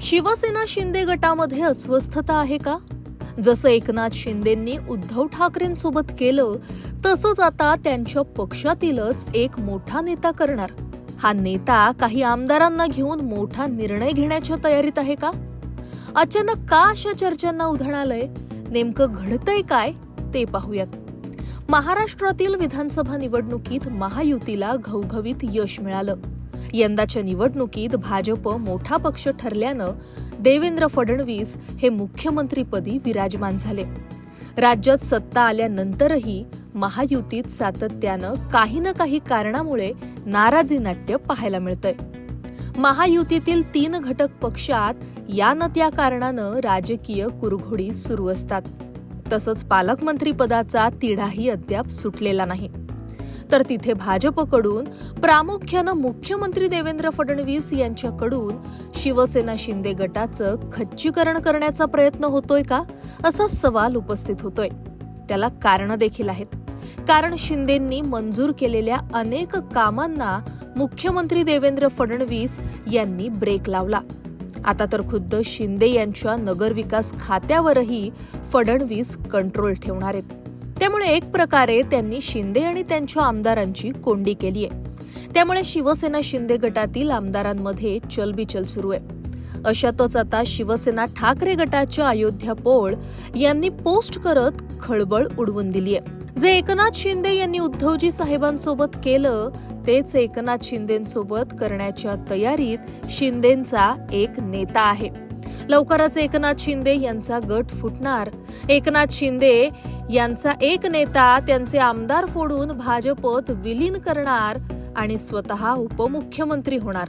शिवसेना शिंदे गटामध्ये अस्वस्थता आहे का? जसं एकनाथ शिंदेंनी उद्धव ठाकरेंसोबत केलं तसंच आता त्यांच्या पक्षातीलच एक मोठा नेता करणार. हा नेता काही आमदारांना घेऊन मोठा निर्णय घेण्याच्या तयारीत आहे का? अचानक का अशा चर्चांना उधाण आलंय? नेमकं घडतंय काय? ते पाहूयात. महाराष्ट्रातील विधानसभा निवडणुकीत महायुतीला घवघवीत यश मिळालं. यंदाच्या निवडणुकीत भाजप मोठा पक्ष ठरल्यानं देवेंद्र फडणवीस हे मुख्यमंत्रीपदी विराजमान झाले. राज्यात सत्ता आल्यानंतरही महायुतीत सातत्यानं काही ना काही कारणामुळे नाराजी नाट्य पाहायला मिळतंय. महायुतीतील तीन घटक पक्षात या न त्या कारणानं राजकीय कुरघोडी सुरू असतात. तसंच पालकमंत्री पदाचा तिढाही अद्याप सुटलेला नाही. तर तिथे भाजपकडून प्रामुख्यानं मुख्यमंत्री देवेंद्र फडणवीस यांच्याकडून शिवसेना शिंदे गटाचं खच्चीकरण करण्याचा प्रयत्न होतोय का? असा सवाल उपस्थित होतोय. त्याला कारण देखील आहेत. कारण शिंदेंनी मंजूर केलेल्या अनेक कामांना मुख्यमंत्री देवेंद्र फडणवीस यांनी ब्रेक लावला. आता तर खुद्द शिंदे यांच्या नगरविकास खात्यावरही फडणवीस कंट्रोल ठेवणार आहेत. त्यामुळे एक प्रकारे त्यांनी शिंदे आणि त्यांच्या आमदारांची कोंडी केली आहे. त्यामुळे शिवसेना शिंदे गटातील आमदारांमध्ये चलबिचल सुरू आहे. अशातच आता शिवसेना ठाकरे गटाच्या अयोध्या पोळ यांनी पोस्ट करत खळबळ उडवून दिली आहे. जे एकनाथ शिंदे यांनी उद्धवजी साहेबांसोबत केलं तेच एकनाथ शिंदेसोबत करण्याच्या तयारीत शिंदेचा एक नेता आहे. लवकरच एकनाथ शिंदे यांचा गट फुटणार. एकनाथ शिंदे यांचा एक नेता त्यांचे आमदार फोडून भाजपत विलीन करणार आणि स्वतः उपमुख्यमंत्री होणार.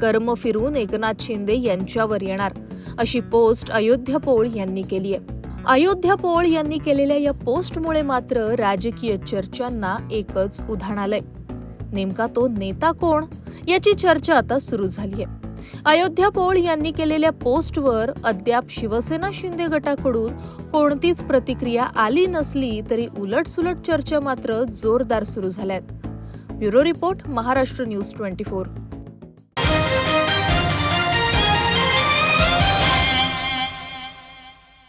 कर्म फिरून एकनाथ शिंदे यांच्यावर येणार अशी पोस्ट अयोध्या पोळ यांनी केली आहे. अयोध्या पोळ यांनी केलेल्या या पोस्टमुळे मात्र राजकीय चर्चांना एकच उधाण आलंय. नेमका तो नेता कोण? याची चर्चा आता सुरू झाली आहे. अयोध्या पोळ यांनी केलेल्या पोस्टवर अद्याप शिवसेना शिंदे गटाकडून कोणतीच प्रतिक्रिया आली नसली तरी उलटसुलट चर्चा मात्र जोरदार सुरू झाल्यात. Bureau report Maharashtra news twenty four.